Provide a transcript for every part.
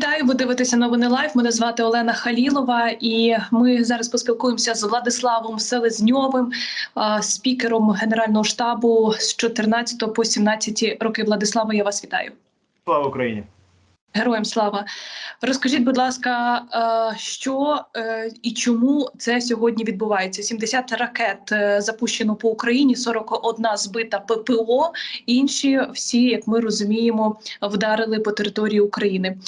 Вітаю, ви дивитеся новини лайф. Мене звати Олена Халілова, і ми зараз поспілкуємося з Владиславом Селезньовим, спікером Генерального штабу з 14 по 17 роки. Владислава, я вас вітаю. Слава Україні! Героям слава. Розкажіть, будь ласка, е, що е, і чому це сьогодні відбувається? 70 ракет е, запущено по Україні, 41 збита ППО. Інші всі, як ми розуміємо, вдарили по території України.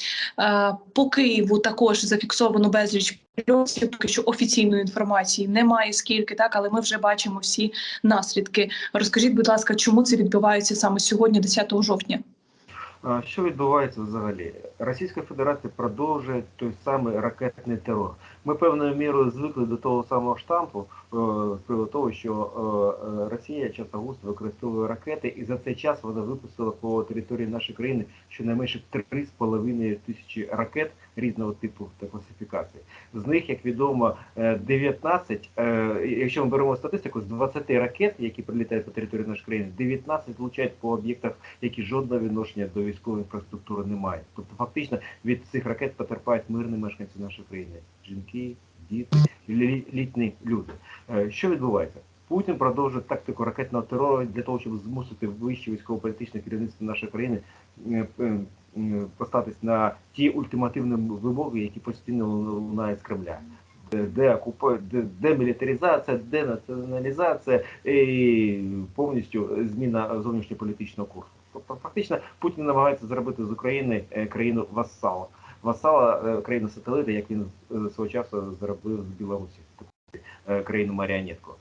По Києву також зафіксовано безліч прильотів. Поки що офіційної інформації немає скільки, так але ми вже бачимо всі наслідки. Розкажіть, будь ласка, чому це відбувається саме сьогодні, 10 жовтня? Що відбувається взагалі? Російська Федерація продовжує той самий ракетний терор. Ми певною мірою звикли до того самого штампу е, з приводу того, що е, е, Росія часто густо використовує ракети, і за цей час вона випустила по території нашої країни щонайменше 3,5 тисячі ракет різного типу та. З них, як відомо, е, 19, е, якщо ми беремо статистику, з 20 ракет, які прилітають по території нашої країни, 19 влучають по об'єктах, які жодного відношення до військової інфраструктури не мають. Тобто, фактично від цих ракет потерпають мирні мешканці нашої країни: жінки, діти, лі- літні люди. Е, Що відбувається? Путін продовжує тактику ракетного терору для того, щоб змусити вище військово-політичне керівництво нашої країни поставитись на ті ультимативні вимоги, які постійно лунають з Кремля. Де- демілітаризація, денаціоналізація і повністю зміна зовнішньополітичного курсу. Тобто, фактично, Путін намагається зробити з України е, країну васала. Васала е, країну сателита, як він е, свого часу зробив з Білорусі, країну маріонетку.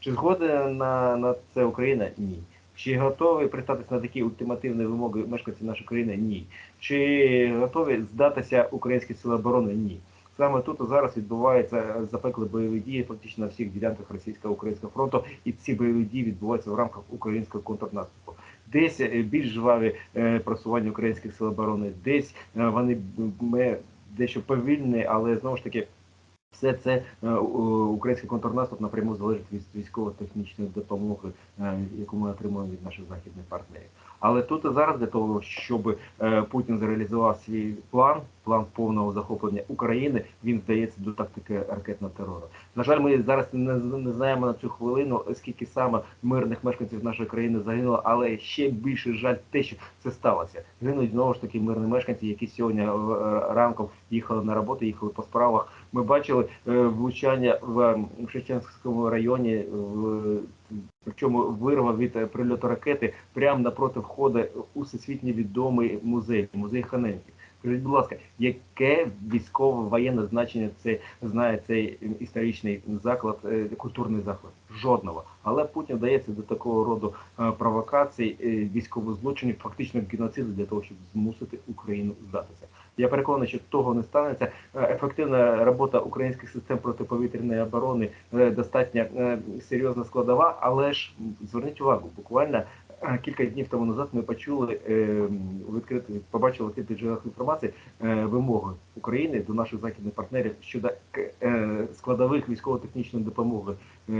Чи згодна на, на це Україна? Ні. Чи готові пристатися на такі ультимативні вимоги мешканців нашої країни? Ні. Чи готові здатися українські сили оборони? Ні. Саме тут зараз відбуваються запекли бойові дії фактично на всіх ділянках російсько-українського фронту, і ці бойові дії відбуваються в рамках українського контрнаступу. Десь е, більш жваві е, просування українських сил оборони, десь е, вони дещо повільні, але знову ж таки. Все це е, український контрнаступ напряму залежить від військово-технічної допомоги, е, яку ми отримуємо від наших західних партнерів. Але тут і зараз для того, щоб е, Путін зреалізував свій план, план повного захоплення України, він вдається до тактики ракетного терору. На жаль, ми зараз не, не знаємо на цю хвилину, скільки саме мирних мешканців нашої країни загинуло, але ще більше жаль те, що це сталося. Гинуть знову ж таки мирні мешканці, які сьогодні е, ранком їхали на роботу, їхали по справах. Ми бачили е, влучання в м, Шевченському районі, в, причому вирва від е, прильоту ракети прямо напроти входу у всесвітньо відомий музей, музей Ханенків. Скажіть, будь ласка, яке військове воєнне значення це знає цей історичний заклад, е, культурний заклад? Жодного. Але Путін вдається до такого роду е, провокацій, е, військових злочинів, фактично геноциду для того, щоб змусити Україну здатися. Я переконаний, що того не станеться. Ефективна робота українських систем протиповітряної оборони достатньо серйозна складова, але ж зверніть увагу, буквально кілька днів тому назад ми почули відкрити, у відкритих, побачили відкритих джерелах інформації е, вимоги України до наших західних партнерів щодо е, складових військово-технічної допомоги, е,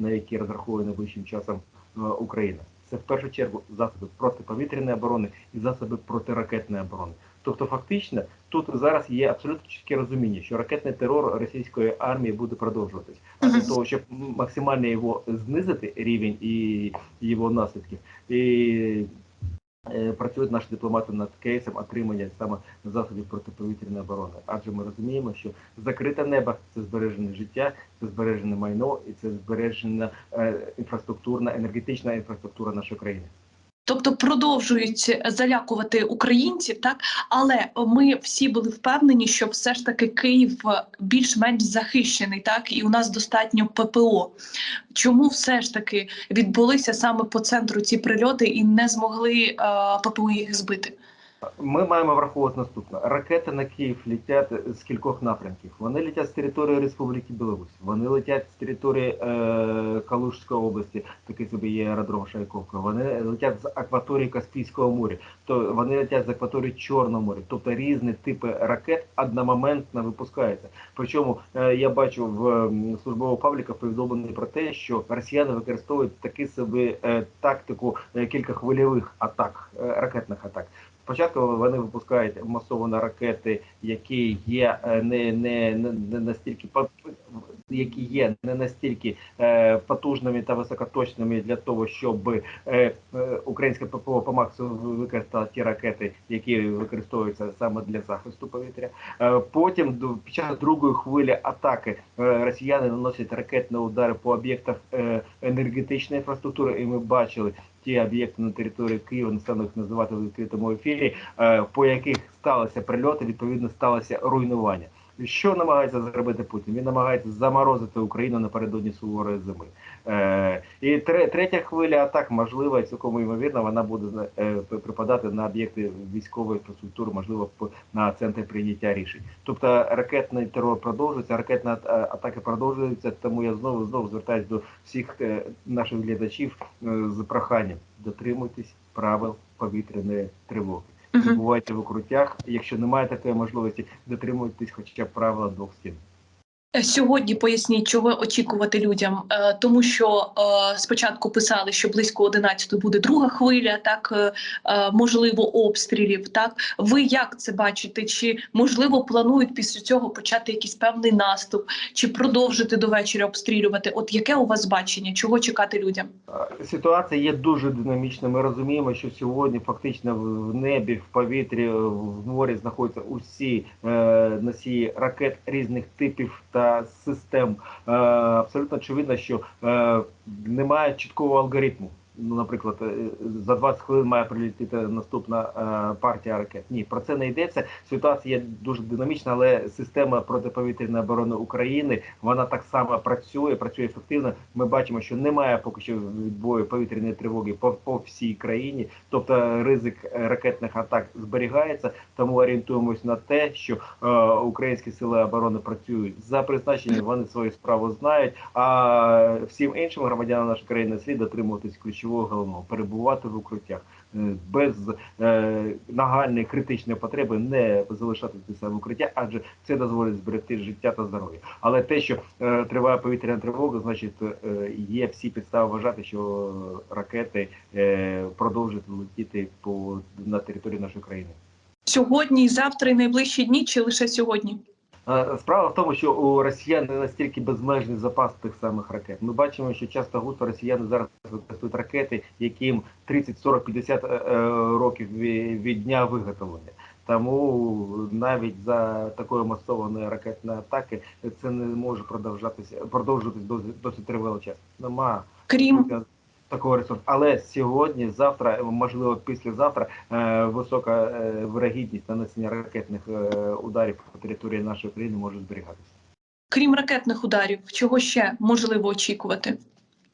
на які розраховує найближчим часом е, Україна. Це в першу чергу засоби протиповітряної оборони і засоби протиракетної оборони. Тобто, фактично, тут зараз є абсолютно чітке розуміння, що ракетний терор російської армії буде продовжуватись. А для того, щоб максимально його знизити рівень і його наслідків, і е, працюють наші дипломати над кейсом отримання саме засобів протиповітряної оборони. Адже ми розуміємо, що закрите небо це збережене життя, це збережене майно і це збережена е, інфраструктурна, енергетична інфраструктура нашої країни. Тобто продовжують залякувати українців, так але ми всі були впевнені, що все ж таки Київ більш-менш захищений, так і у нас достатньо ППО. Чому все ж таки відбулися саме по центру ці прильоти і не змогли е, ППО їх збити? Ми маємо враховувати наступне: ракети на Київ летять з кількох напрямків. Вони летять з території Республіки Білорусь, вони летять з території е, Калужської області, такий собі є аеродром Шайковка. Вони летять з акваторії Каспійського моря, то вони летять з акваторії Чорного моря. Тобто різні типи ракет одномоментно випускаються. Причому е, я бачу в м, службового пабліка повідомлення про те, що росіяни використовують такі собі е, тактику е, кількохвильових атак, е, ракетних атак. Спочатку вони випускають масово ракети, які є е, не, не, не, настільки які є не настільки е, потужними та високоточними для того, щоб е, е, українське ППО по максимуму використало ті ракети, які використовуються саме для захисту повітря. Е, Потім під час другої хвилі атаки е, росіяни наносять ракетні удари по об'єктах е, енергетичної інфраструктури, і ми бачили ті об'єкти на території Києва, не стану їх називати в відкритому ефірі, е, по яких сталися прильоти, відповідно сталося руйнування. Що намагається зробити Путін? Він намагається заморозити Україну напередодні суворої зими. Е, і тре- третя хвиля атак, можливо, цілком ймовірно, вона буде е, припадати на об'єкти військової інфраструктури, можливо, на центри прийняття рішень. Тобто ракетний терор продовжується, ракетні ат- е, атаки продовжуються. Тому я знову знову звертаюся до всіх е, наших глядачів е, з проханням дотримуйтесь правил повітряної тривоги. Бувайте в укруттях. Якщо немає такої можливості, дотримуйтесь хоча б правила двох стін. Сьогодні поясніть, чого очікувати людям, Е, тому що е, спочатку писали, що близько 11 буде друга хвиля, так е, можливо, обстрілів. Так ви як це бачите? Чи можливо планують після цього почати якийсь певний наступ, чи продовжити до вечора обстрілювати? От яке у вас бачення? Чого чекати людям? Ситуація є дуже динамічна. Ми розуміємо, що сьогодні фактично в небі, в повітрі, в морі знаходяться усі носії ракет різних типів та систем. Е, абсолютно очевидно, що е, немає чіткого алгоритму. Ну, наприклад, е, за 20 хвилин має прилетіти наступна е, партія ракет. Ні, про це не йдеться. Ситуація дуже динамічна, але система протиповітряної оборони України вона так само працює, працює ефективно. Ми бачимо, що немає поки що відбою повітряної тривоги по, по всій країні. Тобто ризик е, ракетних атак зберігається. Тому орієнтуємось на те, що е, українські сили оборони працюють за призначенням. Вони свою справу знають. А всім іншим громадянам нашої країни слід дотримуватись ключового головного перебувати в укриттях. Е, Без е, нагальної критичної потреби не залишатися в укриття, адже це дозволить зберегти життя та здоров'я. Але те, що е, триває повітряна тривога, значить є всі підстави вважати, що ракети продовжують летіти по на території нашої країни. Сьогодні, завтра, і найближчі дні, чи лише сьогодні? Е, Справа в тому, що у росіян не настільки безмежний запас тих самих ракет. Ми бачимо, що часто густо росіяни зараз використовують ракети, яким 30, 40, 50 е, е, років ві- від дня виготовлення. Тому навіть за такої масованої ракетної атаки це не може продовжатися продовжуватись досить тривалий час. Нема Крім такого ресурсу. Але сьогодні, завтра, можливо, післязавтра, е, висока е, вирогідність нанесення ракетних е, ударів по території нашої країни може зберігатися. крім ракетних ударів, чого ще можливо очікувати?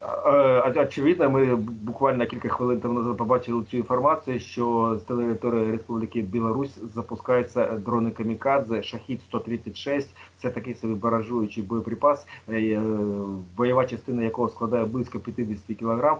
Е, Очевидно, ми буквально кілька хвилин тому назад побачили цю інформацію, що з території Республіки Білорусь запускаються дрони Камікадзе Шахід 136 Це такий собі баражуючий боєприпас, е, бойова частина якого складає близько 50 кг.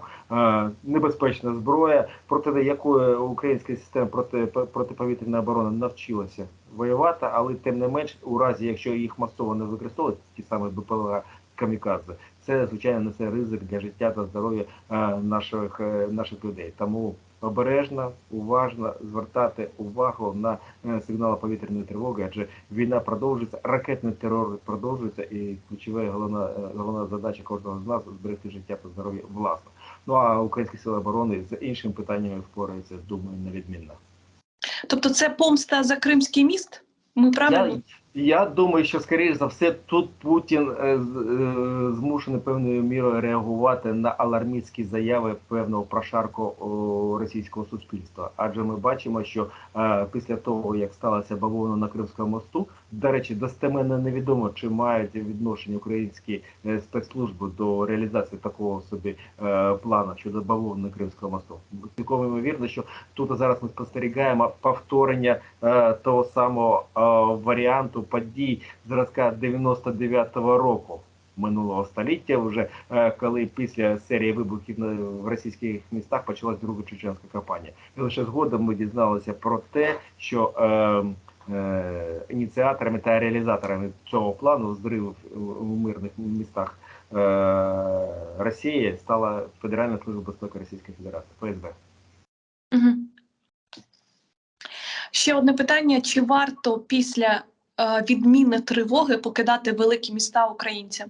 Небезпечна зброя, проти якої українська система проти протиповітряної оборони навчилася воювати, але тим не менш, у разі якщо їх масово не використовують, ті самі БПЛА Камікадзе, це звичайно несе ризик для життя та здоров'я е, наших е, наших людей. Тому обережно, уважно звертати увагу на е, сигнали повітряної тривоги, адже війна продовжується, ракетний терор продовжується, і ключова головна головна задача кожного з нас зберегти життя та здоров'я власно. Ну а українські сили оборони з іншими питаннями впораються, думаю, невідмінно. Тобто, це помста за Кримський міст? Ми правильно? Я, я думаю, що скоріш за все тут Путін е, е, змушений певною мірою реагувати на алармістські заяви певного прошарку російського суспільства. Адже ми бачимо, що е, після того як сталося бавовна на Кримському мосту, до речі, достеменно невідомо, чи мають відношення українські спецслужби до реалізації такого собі плану щодо бавовни на Кримського мосту. Цілком ймовірно, що тут зараз ми спостерігаємо повторення того самого е, варіанту подій зразка 99-го року минулого століття, вже е, коли після серії вибухів в російських містах почалась друга чеченська кампанія. І лише згодом ми дізналися про те, що е, е, ініціаторами та реалізаторами цього плану зривів у мирних містах е, Росії стала Федеральна служба безпеки Російської Федерації ФСБ. Ще одне питання: чи варто після е, відміни тривоги покидати великі міста українцям?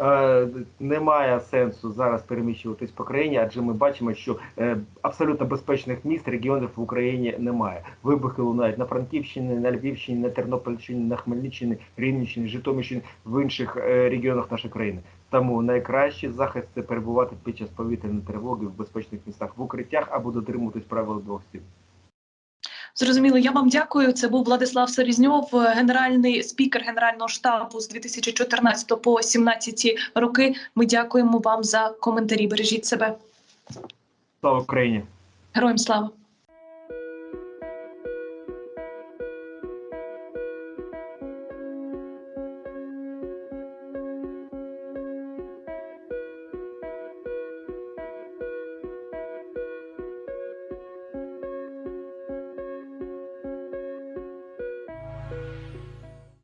Е, Немає сенсу зараз переміщуватись по країні, адже ми бачимо, що е, абсолютно безпечних міст, регіонів в Україні немає. Вибухи лунають на Франківщині, на Львівщині, на Тернопільщині, на Хмельниччині, Рівненщині, Житомирщині, в інших е, регіонах нашої країни. Тому найкращий захист це перебувати під час повітряної тривоги в безпечних містах в укриттях або дотримуватись правил двох стін. Зрозуміло, я вам дякую. Це був Владислав Сорізньов, е, генеральний спікер Генерального штабу з 2014 по 2017 роки. Ми дякуємо вам за коментарі. Бережіть себе. Слава Україні! Героям слава!